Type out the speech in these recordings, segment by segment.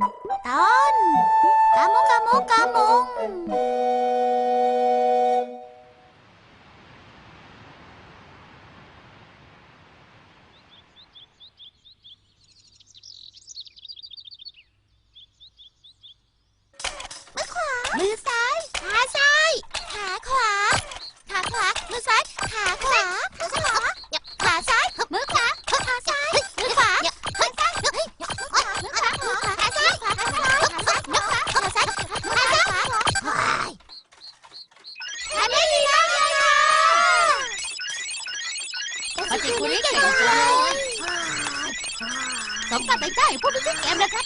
ตอนก ปฏิกุริเก่งจังเลยสมกับเป็นเจ้าแห่งผู้พิชิตเกมนะครับ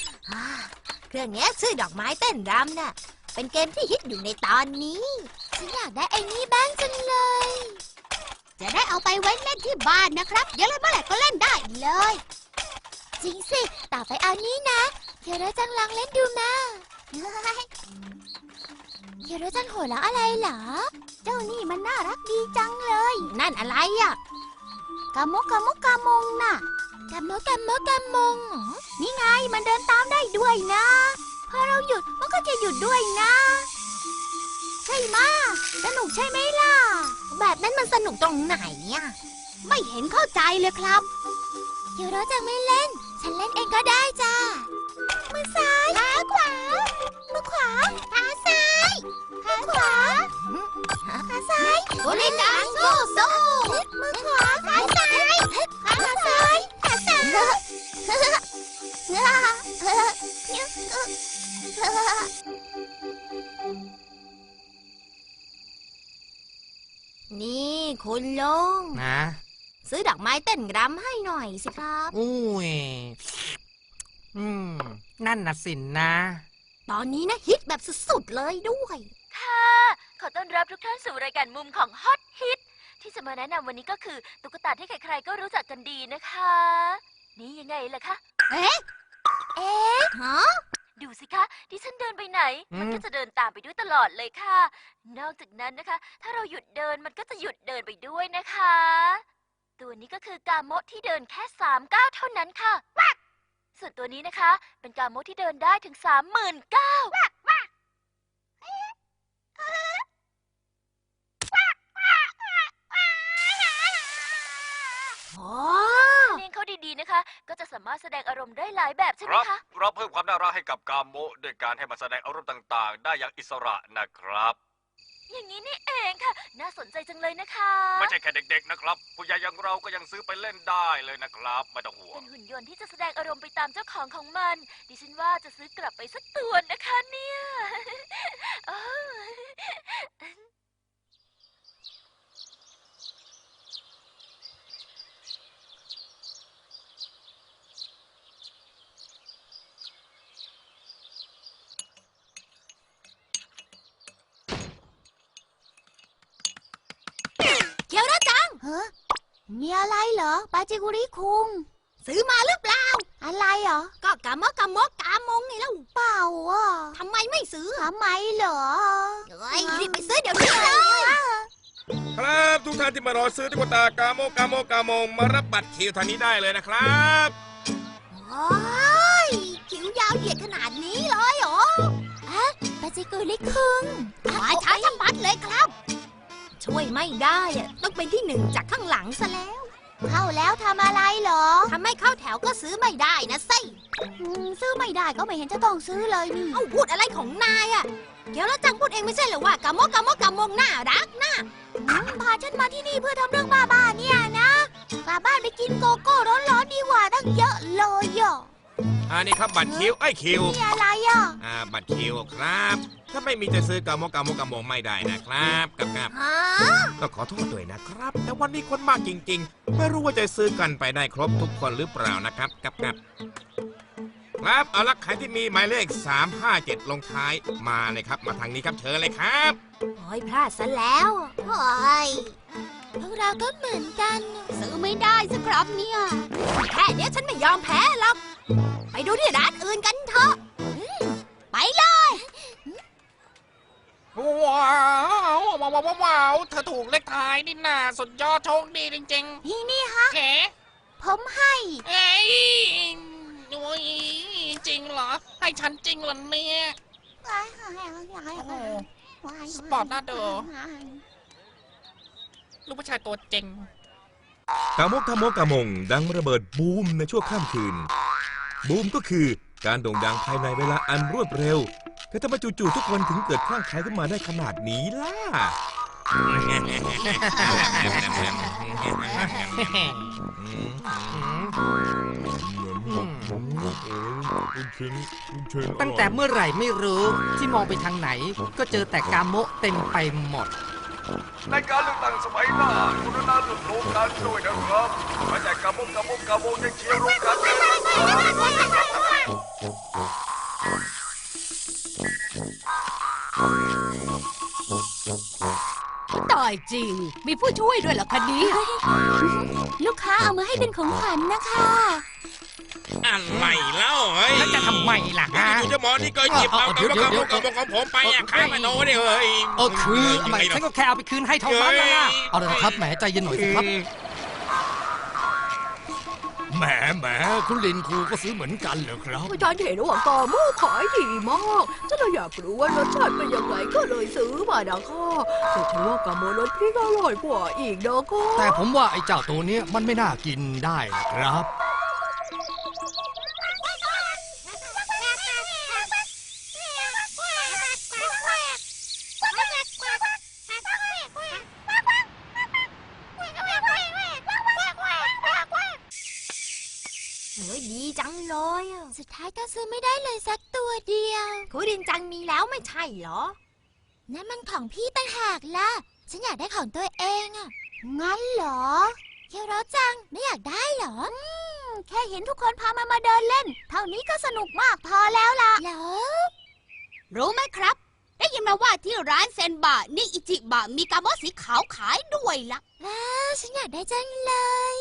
เครื่องเนี้ยชื่อดอกไม้เต้นรำน่ะ เป็นเกมที่ฮิตอยู่ในตอนนี้ ฉันอยากได้ไอ้นี่บ้างจังเลย จะได้เอาไปไว้เล่นที่บ้านนะครับอยากเล่นเมื่อไหร่ก็เล่นได้เลย จริงสิ ต่อไปเอานี้นะเคียวโรจังลองเล่นดูมาเคียวโรจังหัวเราะอะไรเหรอ เจ้านี่มันน่ารักดีจังเลย นั่นอะไรอะ กามกกามกกามงน่ะกามกกามกกามงเหรอนี่ไงมันเดินตามได้ด้วยนะพอเราหยุดมันก็จะหยุดด้วยนะ ใช่มะสนุกใช่ไหมล่ะ แบบนั้นมันสนุกตรงไหนอะไม่เห็นเข้าใจเลยครับเดี๋ยวเราจะไม่เล่น ฉันเล่นเองก็ได้จ้ามือซ้ายขาขวามือขวาขาซ้ายขาขวาขาซ้ายโอลินดังสู้สู้ นี่คุณลุงนะซื้อดอกไม้เต้นรำให้หน่อยสิครับ อุ้ย อืม นั่นน่ะสินนะ ตอนนี้นะฮิตแบบสุดๆเลยด้วย ค่ะ ขอต้อนรับทุกท่านสู่รายการมุมของฮอตฮิตที่จะมาแนะนำวันนี้ก็คือ ตุ๊กตาที่ใครๆก็รู้จักกันดีนะคะ นี่ยังไงล่ะคะ เอ๊ะ เอ๊ะฮะ ดูสิคะที่ฉันเดินไปไหนอืมมันก็จะเดินตามไปด้วยตลอดเลยค่ะ นอกจากนั้นนะคะ ถ้าเราหยุดเดินมันก็จะหยุดเดินไปด้วยนะคะ ตัวนี้ก็คือกาโมะที่เดินแค่สามก้าวเท่านั้นค่ะส่วนตัวนี้นะคะ เป็นกาโมะที่เดินได้ถึงสามหมื่นเก้าโอ้ เลี้ยงเขาดีๆนะคะ ก็จะสามารถแสดงอารมณ์ได้หลายแบบใช่ไหมครับคะ เราเพิ่มความน่ารักให้กับกามโมะด้วยการให้มันแสดงอารมณ์ต่าง ๆ ได้อย่างอิสระนะครับ อย่างนี้นี่เองค่ะ น่าสนใจจังเลยนะคะ ไม่ใช่แค่เด็ก ๆ นะครับ ผู้ใหญ่อย่างเราก็ยังซื้อไปเล่นได้เลยนะครับไม่ต้องห่วเป็ง นหุ่นยนต์ที่จะแสดงอารมณ์ไปตามเจ้าของของมัน ดิฉันว่าจะซื้อกลับไปสักตัวนะคะเนี่ย อ้าว เคียวระจังเฮ้มีอะไร เหรอปาจิกุริคุง ซื้อมาหรือเปล่า อะไรเหรอ ก็กามกกามกกามงไงแล้วเปล่าอะทำไมไม่ซื้อทำไมเหรอเฮ้ยรีบไปซื้อเดี๋ยวนี้เลยครับทุกท่านที่มารอซื้อตุ๊กตากาโมกาโมกาโมงมารับบัตรคิวทางนี้ได้เลยนะครับโอ้ยคิวยาวเหยียดขนาดนี้เลยเหรอปาจิกุริคุงมาช้าชะมัดเลยครับ ช่วยไม่ได้อะต้องเป็นที่หนึ่งจากข้างหลังซะแล้ว เข้าแล้วทำอะไรเหรอทำให้เข้าแถวก็ซื้อไม่ได้นะสิอืมซื้อไม่ได้ก็ไม่เห็นจะต้องซื้อเลยนี่ เอาพูดอะไรของนายอะเดี๋ยวเราจังพูดเองไม่ใช่เหรอว่ากามกกามกกามงน่ารักนะอืมพาฉันมาที่นี่เพื่อทำเรื่องบ้าๆเนี่ยนะกลับบ้านไปกินโกโก้ร้อนๆดีกว่าตั้งเยอะเลยอะ อันนี้ครับบัตรคิวไอ้ยคิว นี่อะไรอะอ่าบัตรคิวครับ ถ้าไม่มีจะซื้อกาโมกาโมกาโมงไม่ได้นะครับกับกับฮะต้องขอโทษด้วยนะครับ แต่วันนี้คนมากจริง ๆ ไม่รู้ว่าจะซื้อกันไปได้ครบทุกคนหรือเปล่านะครับกับกับครับเอาละใครที่มีหมายเลข 357 ลงท้ายมาเลยครับ มาทางนี้ครับเชิญเลยครับ โอ้ยพลาดซะแล้วโอ้ยพวกเราก็เหมือนกัน ซื้อไม่ได้สักครับเนี่ย แค่เนี้ยฉันไม่ยอมแพ้หรอก ไปดูที่ร้านอื่นกันเถอะอืมไปเลยว้าวว้าวว้าวว้าวเธอถูกเลขท้ายนี่นาสุดยอดโชคดีจริงนี่นี่ฮะ ๆเก๋ผมให้ เอ้ยโอ้ยจริงเหรอ ให้ฉันจริงเหรอเนี่ยสปอร์ตน่าดูลูกผู้ชายตัวจริงกามกกามกกามง ดังระเบิดบูมในชั่วข้ามคืน บูมก็คือการโด่งดังภายในเวลาอันรวดเร็วแต่ทำไมจู่ๆทุกคนถึงเกิดคลั่งไคล้ขึ้นมาได้ขนาดนี้ล่ะ ตั้งแต่เมื่อไหร่ไม่รู้ที่มองไปทางไหน ก็เจอแต่กาโมะเต็มไปหมด ในการเลือกตั้งสมัยหน้ากรุณาเลือกโรงการด้วยนะครับไม่แต่กระมงกระมงกระมงจะเชียร์โรงการเลยนะครับ ตายจริง มีผู้ช่วยด้วยเหรอคะเนี้ลูกค้าเอามาให้เป็นของขวัญนะคะ อะไรเล่าเฮ้ยแล้วจะทำไมล่ะฮะอยู่ๆเจ้าหมอนี่ก็หยิบเอาเดี๋กระยวบอกกระเดี๋บยวอกกระบอกของผมไปอะข้ามมาโน้เนี่ยเฮ้ยเออคือไม่ฉันก็แค่เอาไปคืนให้เท่านั้นนะเอาเลยนะครับแหมใจเย็นหน่อยสิครับ แหมแหมคุณลินครูก็ซื้อเหมือนกันเหรอครับ อาจารย์เห็นว่ากาโมขายดีมากฉันเลยอยากรู้ว่ารสชาติเป็นยังไงก็เลยซื้อมานะคะแต่ฉันว่ากาโมรสพริกอร่อยกว่าอีกนะคะแต่ผมว่าไอ้เจ้าตัวเนี้ยมันไม่น่ากินได้นะครับายก็ซื้อไม่ได้เลยสักตัวเดียว คุรินจังมีแล้วไม่ใช่เหรอ นั่นมันของพี่ต่างหากล่ะ ฉันอยากได้ของตัวเองอะงั้นเหรอ เคียวเราจังไม่อยากได้เหรอ แค่เห็นทุกคนพามามาเดินเล่น เท่านี้ก็สนุกมากพอแล้วล่ะ เหรอ รู้ไหมครับ ได้ยินมาว่าที่ร้านเซนบะนี่อิจิบะมีกาโมสีขาวขายด้วยล่ะ ว้าว ฉันอยากได้จังเลย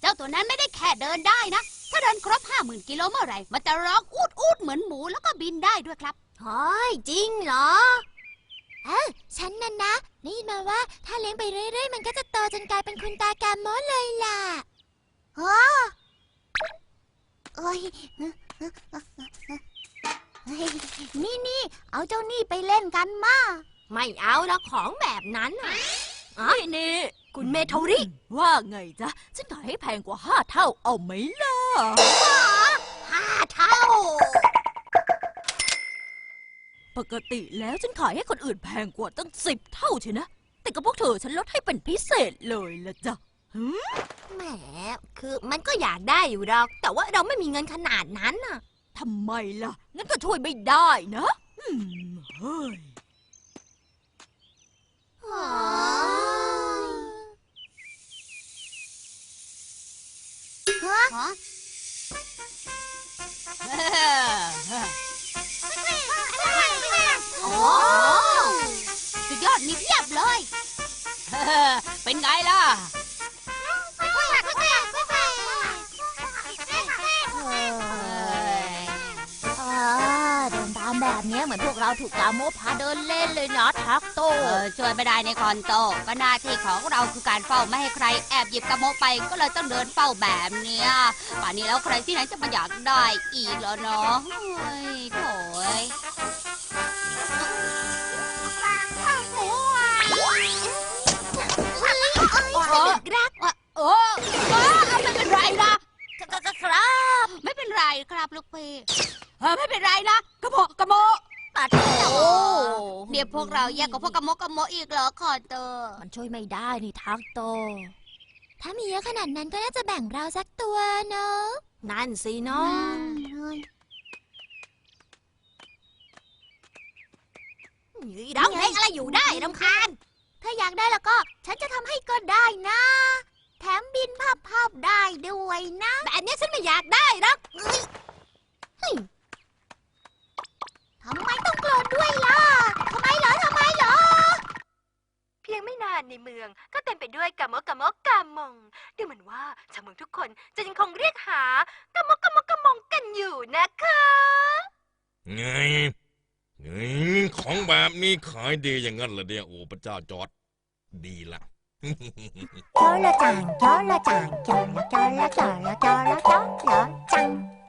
เจ้าตัวนั้นไม่ได้แค่เดินได้นะ ถ้าเดินครบห้าหมื่นกิโลเมื่อไหร่ มันจะร้องอูดอูดเหมือนหมูแล้วก็บินได้ด้วยครับเฮ้ยจริงเหรอเออฉันนั่นนะได้ยินมาว่าถ้าเลี้ยงไปเรื่อยๆ มันก็จะโตจนกลายเป็นคุณตากามโมดเลยล่ะฮะโอ้ยนี่นี่เอาเจ้านี่ไปเล่นกันมา ไม่เอาละของแบบนั้นน่ะอ๋อนี่ คุณเมโทริ ว่าไงจ๊ะ ฉันขายให้แพงกว่าห้าเท่าเอาไหมล่ะ ห้าเท่า ปกติแล้วฉันขายให้คนอื่นแพงกว่าตั้งสิบเท่าเชียวนะ แต่กับพวกเธอฉันลดให้เป็นพิเศษเลยละจ้ะแหม คือมันก็อยากได้อยู่หรอก แต่ว่าเราไม่มีเงินขนาดนั้นน่ะทำไมล่ะ งั้นก็ช่วยไม่ได้นะอืมเฮ้ยฮะ เป็นไงล่ะเดินตามแบบเนี้ยเหมือนพวกเราถูกกาโมพาเดินเล่นเลยนะทักโตเออช่วยไม่ได้ในคอนโต ก็หน้าที่ของเราคือการเฝ้าไม่ให้ใครแอบหยิบกระโมไปก็เลยต้องเดินเฝ้าแบบเนี้ยป่านนี้แล้วใครที่ไหนจะมาอยากได้อีกแล้วเนาะเฮ้ยโถ่ย เออเออเอาไม่เป็นไรนะครับไม่เป็นไรครับลูกพี่เออไม่เป็นไรนะกระโมกระโมตัดโอ้เดี๋ยวพวกเราแยกกับพวกกระโมกระโมอีกเหรอคอนโตมันช่วยไม่ได้นี่ทักโต ถ้ามีเยอะขนาดนั้นก็น่าจะแบ่งเราสักตัวเนอะนั่นสิเนาะร้องเพลงอะไรอยู่ได้รำคาญถ้าอยากได้แล้วก็ ฉันจะทำให้ก็ได้นะ แถมบินพับๆได้ด้วยนะแบบนี้ฉันไม่อยากได้หรอกทำไมต้องโกรธด้วยล่ะทำไมเหรอทำไมเหรอ เพียงไม่นานในเมืองก็เต็มไปด้วยกามกกามกกามองดูเหมือนว่าชาวเมืองทุกคนจะยังคงเรียกหากามกกามกกามองกันอยู่นะคะ ไงไงของแบบนี้ขายดีอย่างนั้นเหรอเนี่ยโอ้พระเจ้าจอร์ดดีละ จอละจังจอละจังจอละจอล